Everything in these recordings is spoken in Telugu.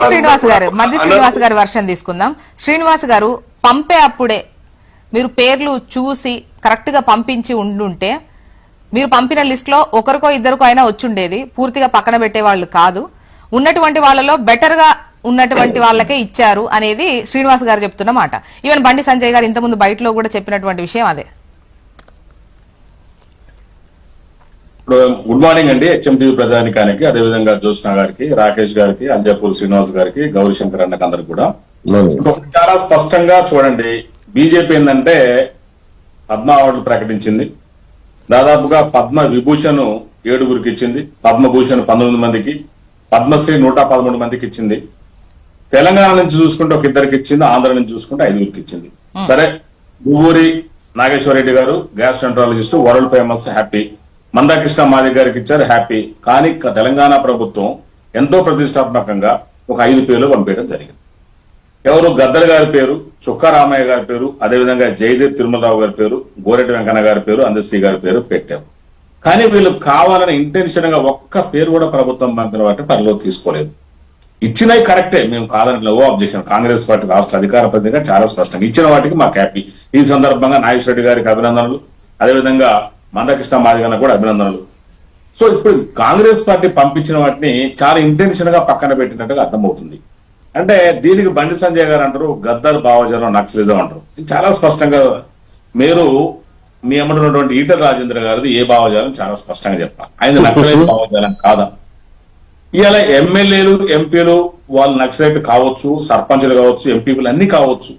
శ్రీనివాస్ గారు మధ్య శ్రీనివాస్ గారి వర్షం తీసుకుందాం. శ్రీనివాస్ గారు పంపే అప్పుడే మీరు పేర్లు చూసి కరెక్ట్గా పంపించి ఉండుంటే మీరు పంపిన లిస్ట్లో ఒకరికో ఇద్దరికో అయినా వచ్చుండేది పూర్తిగా పక్కన పెట్టే వాళ్ళు కాదు. ఉన్నటువంటి వాళ్ళలో బెటర్గా ఉన్నటువంటి వాళ్ళకే ఇచ్చారు అనేది శ్రీనివాస్ గారు చెప్తున్న మాట. ఈవెన్ బండి సంజయ్ గారు ఇంతకుముందు బయటలో కూడా చెప్పినటువంటి విషయం అదే. ఇప్పుడు గుడ్ మార్నింగ్ అండి. హెచ్ఎంటీవీ ప్రధానికానికి అదేవిధంగా జ్యోత్స్న గారికి రాకేష్ గారికి అంజపూర్ శ్రీనివాస్ గారికి గౌరీ శంకర్ అన్నకి అందరికి కూడా. చాలా స్పష్టంగా చూడండి. బీజేపీ ఏంటంటే పద్మ అవార్డులు ప్రకటించింది. దాదాపుగా పద్మ విభూషణ్ ఏడుగురికి ఇచ్చింది. పద్మభూషణ్ పంతొమ్మిది మందికి పద్మశ్రీ నూట పదమూడు మందికి ఇచ్చింది. తెలంగాణ నుంచి చూసుకుంటే ఒక ఇద్దరికి ఇచ్చింది ఆంధ్ర నుంచి చూసుకుంటే ఐదుగురికి ఇచ్చింది. సరే గువ్వూరి నాగేశ్వరరెడ్డి గారు gastroenterologist world famous happy. Manda Krishna మాది గారికి ఇచ్చారు హ్యాపీ. కానీ తెలంగాణ ప్రభుత్వం ఎంతో ప్రతిష్టాత్మకంగా ఒక ఐదు పేర్లు పంపించడం జరిగింది. ఎవరు గద్దర్ గారి పేరు చుక్కా రామయ్య గారి పేరు అదేవిధంగా జయదేవ్ తిరుమలరావు గారి పేరు గోరెడ్డి వెంకన్న గారి పేరు అందశ్రీ గారి పేరు పెట్టారు. కానీ వీళ్ళు కావాలని ఇంటెన్షన్గా ఒక్క పేరు కూడా ప్రభుత్వం పంపిన వాటి పరిలో తీసుకోలేదు. ఇచ్చినవి కరెక్టే మేము కాదని ఓ అబ్జెక్షన్. కాంగ్రెస్ పార్టీ రాష్ట్ర అధికార ప్రతిగా చాలా స్పష్టంగా ఇచ్చిన వాటికి మాకు హ్యాపీ. ఈ సందర్భంగా నాగేశ్వర రెడ్డి గారికి అభినందనలు. అదేవిధంగా మందకృష్ణ మాదిగన్న కూడా అభినందనలు. సో ఇప్పుడు కాంగ్రెస్ పార్టీ పంపించిన వాటిని చాలా ఇంటెన్షన్గా పక్కన పెట్టినట్టుగా అర్థమవుతుంది. అంటే దీనికి బండి సంజయ్ గారు అంటారు గద్దర్ భావజనం నక్సలిజం అంటారు. ఇది చాలా స్పష్టంగా మీరు మీ అమ్మటున్నటువంటి ఈటల రాజేంద్ర గారిది ఏ భావజాలం చాలా స్పష్టంగా చెప్పాలి. ఆయన నక్సలైట్ భావజాలం కాదా? ఇలా ఎమ్మెల్యేలు ఎంపీలు వాళ్ళు నక్సలైట్ కావచ్చు సర్పంచులు కావచ్చు ఎంపీలు అన్ని కావచ్చు.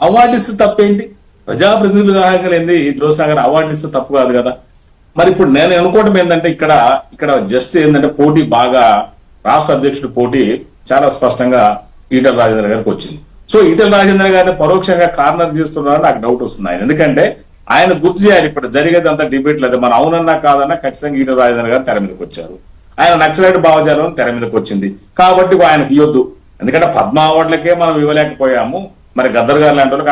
అవార్డు ఇస్తే తప్పేంటి? ప్రజాప్రతినిధులు కాగలిగింది జోసాగర్ అవార్డు ఇస్తే తప్పు కాదు కదా. మరి ఇప్పుడు నేను అనుకోవటం ఏంటంటే ఇక్కడ ఇక్కడ జస్ట్ ఏంటంటే పోటీ బాగా రాష్ట్ర అధ్యక్షుడు పోటీ చాలా స్పష్టంగా ఈటల రాజేంద్ర గారికి వచ్చింది. సో ఈటల రాజేంద్ర గారిని పరోక్షంగా కార్నర్ చేస్తున్నారని నాకు డౌట్ వస్తుంది ఆయన. ఎందుకంటే ఆయన గుర్తు చేయాలి ఇప్పుడు జరిగేదంతా డిబేట్ లేదు. మన అవునన్నా కాదన్నా ఖచ్చితంగా ఈటల రాజేంద్ర గారు తెర మీదకి వచ్చారు. ఆయన నక్సలైట్ భావజాలం తెర మీదకి వచ్చింది. కాబట్టి ఆయనకి ఇవ్వద్దు ఎందుకంటే పద్మ అవార్డులకే మనం ఇవ్వలేకపోయాము. మరి గద్దర్ గారు లాంటి వాళ్ళకి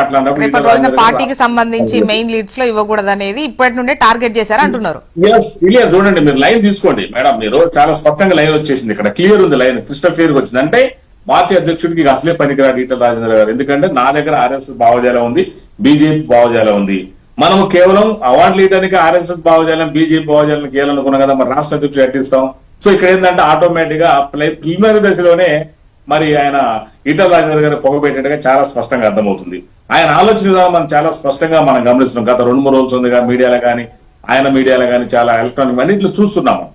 గారు పార్టీకి సంబంధించి మెయిన్ లీడ్స్లో ఇవ్వకూడదు అనేది ఇప్పటి నుండే టార్గెట్ చేశారు అంటున్నారు. చూడండి మీరు లైన్ తీసుకోండి. మేడం మీరు చాలా స్పష్టంగా లైన్ వచ్చేసింది ఇక్కడ. క్లియర్ ఉంది లైన్ క్రిస్టల్ క్లియర్ వచ్చింది అంటే పార్టీ అధ్యక్షుడికి అసలే పనికిరాడు ఈటల రాజేంద్ర గారు. ఎందుకంటే నా దగ్గర ఆర్ఎస్ఎస్ భావజాలం ఉంది బీజేపీ భావజాలం ఉంది. మనము కేవలం అవార్డు లీడర్కి ఆర్ఎస్ఎస్ భావజాలం బీజేపీ భావజాలం కేయాలనుకున్నాం కదా మరి రాష్ట్ర అధ్యక్షుడు ఎట్టిస్తాం సో ఇక్కడ ఏంటంటే ఆటోమేటిక్గా ప్రిలిమినరీ దశలోనే మరి ఆయన ఈటల రాజేంద్ర గారిని పొగబెట్టినట్టుగా చాలా స్పష్టంగా అర్థమవుతుంది. ఆయన ఆలోచన విధానం మనం చాలా స్పష్టంగా మనం గమనిస్తున్నాం. గత రెండు మూడు రోజులు ఉందిగా మీడియాలో కానీ ఆయన మీడియాలో కానీ చాలా ఎలక్ట్రానిక్ అన్నింటిలో చూస్తున్నాము.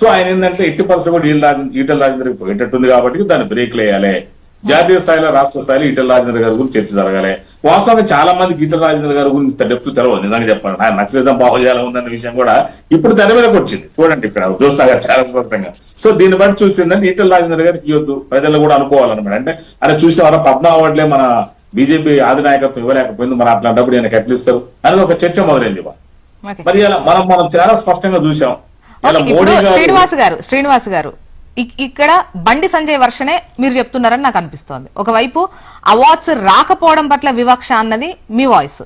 సో ఆయన ఏంటంటే ఎట్టి పరిస్థితి కూడా ఈటల రాజేంద్ర- పోయేటట్టుంది కాబట్టి దాన్ని బ్రేక్ వేయాలి జాతీయ స్థాయిలో రాష్ట్ర స్థాయిలో ఈటల రాజేంద్ర గారి గురించి చర్చ జరగాలి. వాస్తవానికి చాలా మందికి ఈటల రాజేంద్ర గారి గురించి డెప్త్ తెలవదు నిజంగా చెప్పండి ఆయన నక్సలిజం భావజాలం ఉందన్న విషయం కూడా ఇప్పుడు తెర మీదకి వచ్చింది. చూడండి ఇక్కడ గారు చాలా స్పష్టంగా. సో దీన్ని బట్టి చూసిందంటే ఈటల రాజేంద్ర గారికి ఇవ్వద్దు ప్రజలు కూడా అనుకోవాలన్నమాట. అంటే అరే చూసిన వారా పద్మ అవార్డులే మన బీజేపీ ఆధినాయకత్వం ఇవ్వలేకపోయింది. మరి అట్లాంటప్పుడు ఈయనకి ఎట్లా ఇస్తారు? అనేది ఒక చర్చ మొదలైంది. మరి ఇలా మనం మనం చాలా స్పష్టంగా చూసాం శ్రీనివాస్ గారు శ్రీనివాస్ గారు ఇక్కడ బండి సంజయ్ వర్షనే మీరు చెప్తున్నారని నాకు అనిపిస్తోంది. ఒకవైపు అవార్డ్స్ రాకపోవడం పట్ల వివక్ష అన్నది మీ వాయిస్.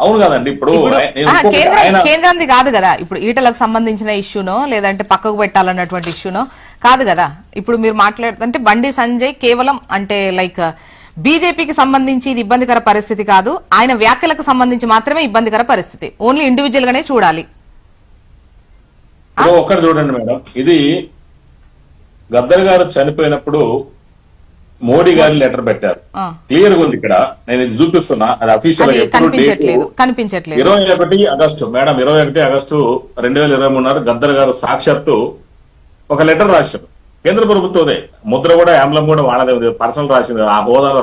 అవును కదండి ఇప్పుడు ఇప్పుడు ఆయన- నేను ఆ, ఇంకొకటి కేంద్రం ఆయన కేంద్రానికి కాదు కదా. ఇప్పుడు ఈటలకు సంబంధించిన ఇష్యూనో లేదంటే పక్కకు పెట్టాలన్నటువంటి ఇష్యూనో కాదు కదా. ఇప్పుడు మీరు మాట్లాడుతుంటే బండి సంజయ్ కేవలం అంటే లైక్ బీజేపీకి సంబంధించి ఇది ఇబ్బందికర పరిస్థితి కాదు. ఆయన వ్యాఖ్యలకు సంబంధించి మాత్రమే ఇబ్బందికర పరిస్థితి. ఓన్లీ ఇండివిజువల్ గానే చూడాలి. ఒక్కటి చూడండి మేడం. ఇది గద్దర్ గారు చనిపోయినప్పుడు మోడీ గారి లెటర్ పెట్టారు. క్లియర్గా ఉంది ఇక్కడ. నేను ఇది చూపిస్తున్నా. అది అఫీషియల్ కనిపించట్లేదు. ఇరవై ఒకటి ఆగస్టు. మేడం ఇరవై ఒకటి ఆగస్టు రెండు వేల ఇరవై మూడున్నర గద్దర్ గారు సాక్షాత్తు ఒక లెటర్ రాశారు. కేంద్ర ప్రభుత్వదే. ముద్ర కూడా ఆమ్లం కూడా వాళ్ళదే పర్సనల్ రాసింది. ఆ హోదాలో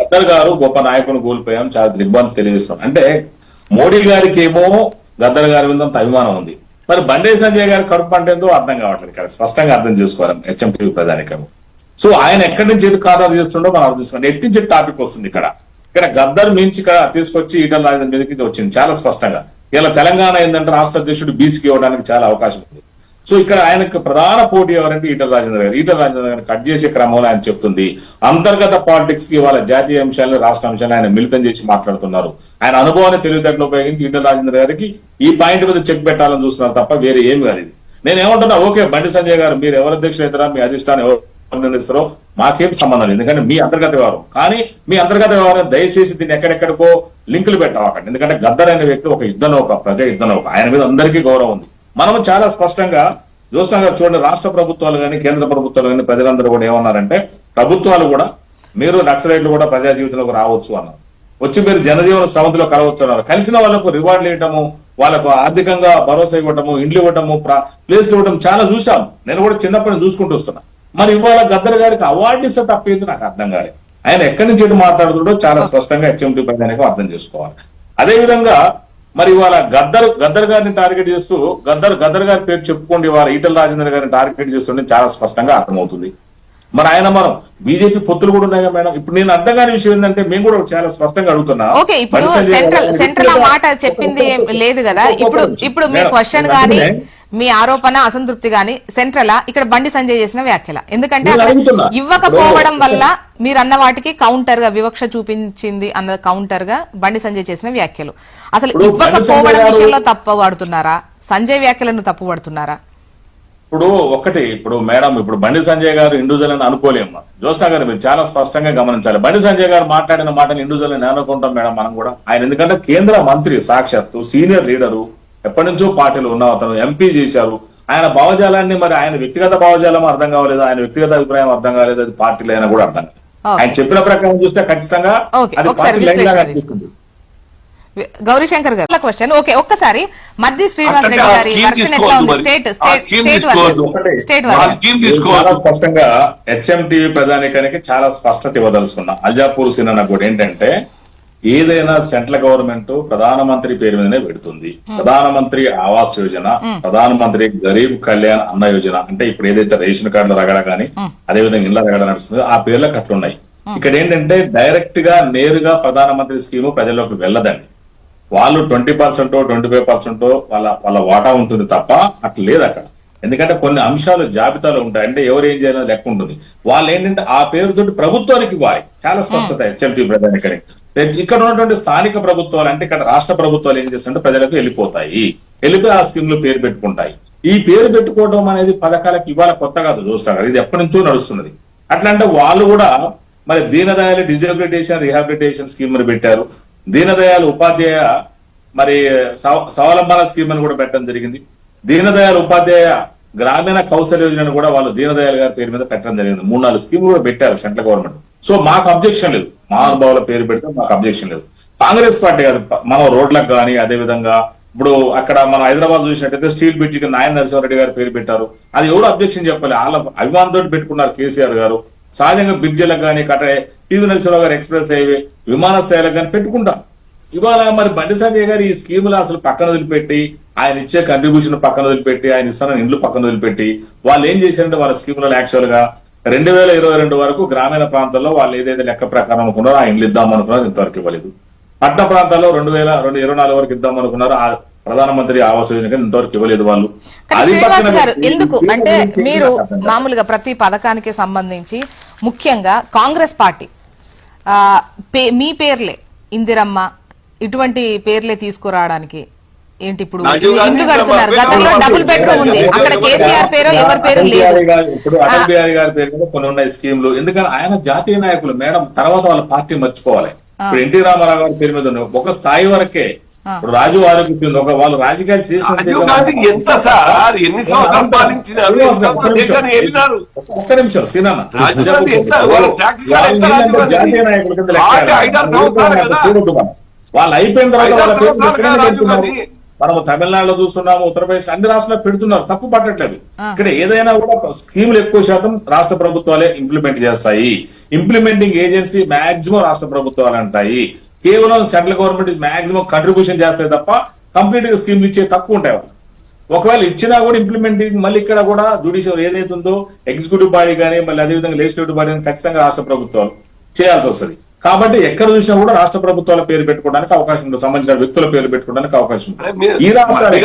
గద్దర్ గారు- గొప్ప నాయకుని కోల్పోయాం. చాలా ఇబ్బంది తెలియజేస్తాం అంటే మోడీ గారికి ఏమో గద్దర్ గారి మీద అంత అభిమానం ఉంది. మరి బండే సంజయ్ గారి కడుపు అంటే ఏందో అర్థం కావట్లేదు ఇక్కడ. స్పష్టంగా అర్థం చేసుకోవాలి హెచ్ఎంటీ ప్రధానికము సో ఆయన ఎక్కడి నుంచి ఎటు ఖాతా చేస్తుండో మనం అర్థం చేసుకోండి ఎట్టి నుంచి టాపిక్ వస్తుంది ఇక్కడ? ఇక్కడ గద్దర్ మించి ఇక్కడ తీసుకొచ్చి ఈటల రాజేంద్ర మీదకి వచ్చింది. చాలా స్పష్టంగా. ఇలా తెలంగాణ ఏంటంటే రాష్ట్ర అధ్యక్షుడు బీసీకి ఇవ్వడానికి చాలా అవకాశం ఉంది. సో ఇక్కడ ఆయనకు ప్రధాన పోటీ ఎవరంటే ఈటల రాజేంద్ర గారు. ఈటల రాజేంద్ర గారిని కట్ చేసే క్రమంలో ఆయన చెప్తుంది అంతర్గత పాలిటిక్స్కి వాళ్ళ జాతీయ అంశాలను రాష్ట్ర అంశాలను ఆయన మిళితం చేసి మాట్లాడుతున్నారు. ఆయన అనుభవాన్ని తెలివితేటలు ఉపయోగించి ఈటల రాజేంద్ర గారికి ఈ పాయింట్ మీద చెక్ పెట్టాలని చూస్తున్నారు తప్ప వేరే ఏమి కాదు ఇది. నేను ఏమంటున్నా ఓకే బండి సంజయ్ గారు మీరు ఎవరు అధ్యక్షులు అవుతారా మీ అధిష్టానం ఎవరు నిర్ణయిస్తారో మాకేం సంబంధం లేదు. ఎందుకంటే మీ అంతర్గత వ్యవహారం. కానీ మీ అంతర్గత వ్యవహారం దయచేసి దీన్ని ఎక్కడెక్కడికో లింకులు పెట్టవాకండి. ఎందుకంటే గద్దర్ అనే వ్యక్తి ఒక యుద్ధ నౌక ప్రజా యుద్ధ నౌక. ఆయన మీద అందరికీ గౌరవం ఉంది. మనం చాలా స్పష్టంగా చూస్తాం కదా చూడండి రాష్ట్ర ప్రభుత్వాలు కానీ కేంద్ర ప్రభుత్వాలు కానీ ప్రజలందరూ కూడా ఏమన్నారంటే ప్రభుత్వాలు కూడా మీరు నక్సలైట్లు కూడా ప్రజా జీవితంలోకి రావచ్చు అన్నారు. వచ్చి మీరు జనజీవన సమితిలో కలవచ్చు అన్నారు. కలిసిన వాళ్ళకు రివార్డులు ఇవ్వటము వాళ్ళకు ఆర్థికంగా భరోసా ఇవ్వటము ఇండ్లు ఇవ్వటము ప్లేస్లు ఇవ్వటం చాలా చూశాం. నేను కూడా చిన్నప్పటి చూసుకుంటూ వస్తున్నా. మరి ఇవాళ గద్దర్ గారికి అవార్డు ఇస్తే తప్పేంది నాకు అర్థం కాలేదు ఆయన ఎక్కడి నుంచి ఎటు మాట్లాడుతుండో చాలా స్పష్టంగా హెచ్ఎండి పైన అర్థం చేసుకోవాలి. అదే విధంగా మరి ఇవాళ గద్దర్ గద్దర్ గారిని టార్గెట్ చేస్తూ గద్దర్ గద్దర్ గారి పేరు చెప్పుకోండి ఇవాళ ఈటల రాజేంద్ర గారిని టార్గెట్ చేస్తుంటే చాలా స్పష్టంగా అర్థమవుతుంది మరి ఆయన మనం బీజేపీ పొత్తులు కూడా ఉన్నాయి కదా మేడం ఇప్పుడు నేను అర్థం కాని విషయం ఏంటంటే మేము కూడా చాలా స్పష్టంగా అడుగుతున్నా ఓకే ఇప్పుడు సెంట్రల్ సెంట్రల్ మాట చెప్పింది లేదు కదా ఇప్పుడు. ఇప్పుడు మీ క్వశ్చన్ అడుగుతున్నా. మీ ఆరోపణ అసంతృప్తి గాని సెంట్రల్ ఇక్కడ బండి సంజయ్ చేసిన వ్యాఖ్యల. ఎందుకంటే. ఇవ్వకపోవడం వల్ల మీరు అన్న వాటికి కౌంటర్గా వివక్ష చూపించింది అన్న కౌంటర్గా బండి సంజయ్ చేసిన వ్యాఖ్యలు. అసలు ఇవ్వకపోవడం విషయంలో తప్పు పడుతున్నారా? సంజయ్ వ్యాఖ్యలను తప్పు పడుతున్నారా? ఇప్పుడు ఒకటి ఇప్పుడు మేడం ఇప్పుడు బండి సంజయ్ గారు ఇండివిజువల్ అని అనుకోలేము. జోస్నా గారు మీరు చాలా స్పష్టంగా గమనించాలి. బండి సంజయ్ గారు మాట్లాడిన మాటలు ఇండివిజువల్ అని అనుకుంటాం మేడం మనం కూడా. ఆయన ఎందుకంటే కేంద్ర మంత్రి సాక్షాత్తు సీనియర్ లీడరు ఎప్పటి నుంచో పార్టీలు ఉన్న అతను ఎంపీ చేశారు. ఆయన భావజాలాన్ని మరి ఆయన వ్యక్తిగత భావజాలం అర్థం కావలేదు? ఆయన వ్యక్తిగత అభిప్రాయం అర్థం కాలేదు? అది పార్టీలు అయినా కూడా అర్థం. ఆయన చెప్పిన ప్రకారం చూస్తే ఖచ్చితంగా అది పార్టీ లైన్ లాగా విశ్లేషణ అనిపిస్తుంది గౌరీశంకర్ గారు క్వశ్చన్ ఓకే ఒక్కసారి మధ్య శ్రీనివాస్ రెడ్డి గారి scheme వర్షన్ ఎట్లా ఉంది. తీసుకోవద్దు. స్టేట్. స్టేట్. చాలా స్పష్టంగా హెచ్ఎంటీవీ ప్రధానికానికి చాలా స్పష్టత ఇవ్వదలుచుకున్నా. అల్జాపూర్ సినిమా కూడా ఏంటంటే ఏదైనా సెంట్రల్ గవర్నమెంట్ ప్రధానమంత్రి పేరు మీదనే పెడుతుంది. ప్రధానమంత్రి ఆవాస్ యోజన ప్రధానమంత్రి గరీబ్ కళ్యాణ్ అన్న యోజన అంటే ఇప్పుడు ఏదైతే రేషన్ కార్డులు రగడ కానీ అదే విధంగా ఇళ్ళ రగడ నడుస్తుందో ఆ పేర్లకు అట్లున్నాయి ఇక్కడ ఏంటంటే డైరెక్ట్గా నేరుగా ప్రధానమంత్రి స్కీము ప్రజల్లోకి వెళ్ళదండి. వాళ్ళు twenty percent twenty five percent వాళ్ళ వాళ్ళ వాటా ఉంటుంది తప్ప అట్లా లేదు అక్కడ. ఎందుకంటే కొన్ని అంశాలు జాబితాలో ఉంటాయి. అంటే ఎవరు ఏం చేయాలని లెక్క ఉంటుంది. వాళ్ళు ఏంటంటే ఆ పేరుతో ప్రభుత్వానికి ఇవ్వాలి. చాలా స్పష్టత హెచ్ఎంటీ ప్రధానికని ఇక్కడ ఉన్నటువంటి స్థానిక ప్రభుత్వాలు అంటే ఇక్కడ రాష్ట్ర ప్రభుత్వాలు ఏం చేస్తుంటే ప్రజలకు వెళ్ళిపోతాయి. వెళ్ళిపోయి ఆ స్కీమ్లు పేరు పెట్టుకుంటాయి. ఈ పేరు పెట్టుకోవడం అనేది పథకాలకు ఇవాళ కొత్త కాదు చూస్తారు ఇది ఎప్పటి నుంచో నడుస్తున్నది. అట్లా అంటే వాళ్ళు కూడా మరి దీనదయాలు డిజబిలిటేషన్ రిహాబిలిటేషన్ స్కీమ్ని పెట్టారు. దీనదయాల్ ఉపాధ్యాయ మరి స్వావలంబన స్కీమ్ అని కూడా పెట్టడం జరిగింది. దీనదయాల్ ఉపాధ్యాయ గ్రామీణ కౌశల్ యోజనను కూడా వాళ్ళు దీనదయాల్ గారి పేరు మీద పెట్టడం జరిగింది. మూడు నాలుగు స్కీములు కూడా పెట్టారు సెంట్రల్ గవర్నమెంట్. సో మాకు అబ్జెక్షన్ లేదు. మహానుభావుల పేరు పెడితే మాకు అబ్జెక్షన్ లేదు. కాంగ్రెస్ పార్టీ కాదు మనం రోడ్లకు కానీ అదే విధంగా ఇప్పుడు అక్కడ మనం హైదరాబాద్ చూసినట్టయితే స్టీల్ బ్రిడ్జ్కి నాయన నరసింహారెడ్డి గారు పేరు పెట్టారు. అది ఎవరు అబ్జెక్షన్ చెప్పాలి? వాళ్ళ అభిమానంతో పెట్టుకున్నారు కేసీఆర్ గారు. సహజంగా బ్రిడ్జిలకు కానీ కట్టే టీవీ నరసింహరావు గారు ఎక్స్ప్రెస్ హైవే విమానాశ్రయాలకు కానీ పెట్టుకుంటాం. ఇవాళ మరి బండి సంజయ్ గారు ఈ స్కీములు అసలు పక్కన వదిలిపెట్టి ఆయన ఇచ్చే కంట్రిబ్యూషన్ పక్కన వదిలిపెట్టి ఆయన ఇస్తున్న ఇండ్లు పక్కన వదిలిపెట్టి వాళ్ళు ఏం చేశారంటే వాళ్ళ స్కీములలో యాక్చువల్గా రెండు వేల ఇరవై రెండు వరకు గ్రామీణ ప్రాంతాల్లో వాళ్ళు ఏదైతే లెక్క ప్రకారం అనుకున్నారో ఆ ఇండ్లు ఇద్దాం అనుకున్నారో ఇంతవరకు ఇవ్వలేదు. పట్టణ ప్రాంతాల్లో రెండు వేల రెండు ఇరవై నాలుగు వరకు ఇద్దాం అనుకున్నారు ఆ ప్రధానమంత్రి ఆవాస్ యోజన కింద ఇంతవరకు ఇవ్వలేదు వాళ్ళు. శ్రీనివాస్ గారు ఎందుకు? అంటే మీరు. మామూలుగా ప్రతి పథకానికి సంబంధించి ముఖ్యంగా కాంగ్రెస్ పార్టీ మీ పేర్లే ఇందిరమ్మ ఇటువంటి పేర్లే తీసుకురావడానికి ఏంటి ఇప్పుడు? ఇల్లు కడుతున్నారు గతంలో డబుల్ బెడ్రూమ్ ఉంది. అక్కడ కేసీఆర్ పేరు ఎవరి పేరు లేదు. ఇప్పుడు అటల్ బిహారీ గారి పేరు మీద కొన్ని ఉన్నాయి స్కీమ్లు. ఎందుకంటే ఆయన జాతీయ నాయకులు మేడం తర్వాత వాళ్ళ పార్టీ మర్చిపోవాలి. ఇప్పుడు ఎన్టీ రామారావు గారి పేరు మీద ఉన్నాయి ఒక స్థాయి వరకే ఇప్పుడు రాజు ఆరోగ్య ఒక వాళ్ళు రాజకీయాలు చేసిన ఎంత సార్? ఎన్ని సంవత్సరాలు పాలించినారు ఒక్క నిమిషం. రాజీవ్ జాతీయ? నాయకుల కింద వాళ్ళు లెక్క అయిపోయిన తర్వాత వాళ్ళ మనము తమిళనాడులో చూస్తున్నాము ఉత్తరప్రదేశ్ అన్ని రాష్ట్రాల్లో పెడుతున్నారు తప్పు పట్టట్లేదు. ఇక్కడ ఏదైనా కూడా స్కీములు ఎక్కువ శాతం రాష్ట్ర ప్రభుత్వాలే ఇంప్లిమెంట్ చేస్తాయి. ఇంప్లిమెంటింగ్ ఏజెన్సీ మాక్సిమం రాష్ట్ర ప్రభుత్వాలు అంటాయి. కేవలం సెంట్రల్ గవర్నమెంట్ మాక్సిమం కంట్రిబ్యూషన్ చేస్తాయి తప్ప కంప్లీట్గా స్కీమ్లు ఇచ్చే తక్కువ ఉంటాయి. ఒకవేళ ఇచ్చినా కూడా ఇంప్లిమెంటింగ్ మళ్ళీ ఇక్కడ కూడా జుడిషియల్ ఏదైతే ఉందో ఎగ్జిక్యూటివ్ బాడీ కానీ మళ్ళీ అదేవిధంగా లెజిస్లేటివ్ బాడీ కానీ ఖచ్చితంగా రాష్ట్ర ప్రభుత్వాలు చేయాల్సి వస్తుంది. కాబట్టి ఎక్కడ చూసినా కూడా రాష్ట్ర ప్రభుత్వాల పేరు పెట్టుకోవడానికి అవకాశం ఉంటుంది సంబంధించిన వ్యక్తుల పేరు పెట్టుకోవడానికి అవకాశం ఉంటుంది ఈ రాష్ట్రాలే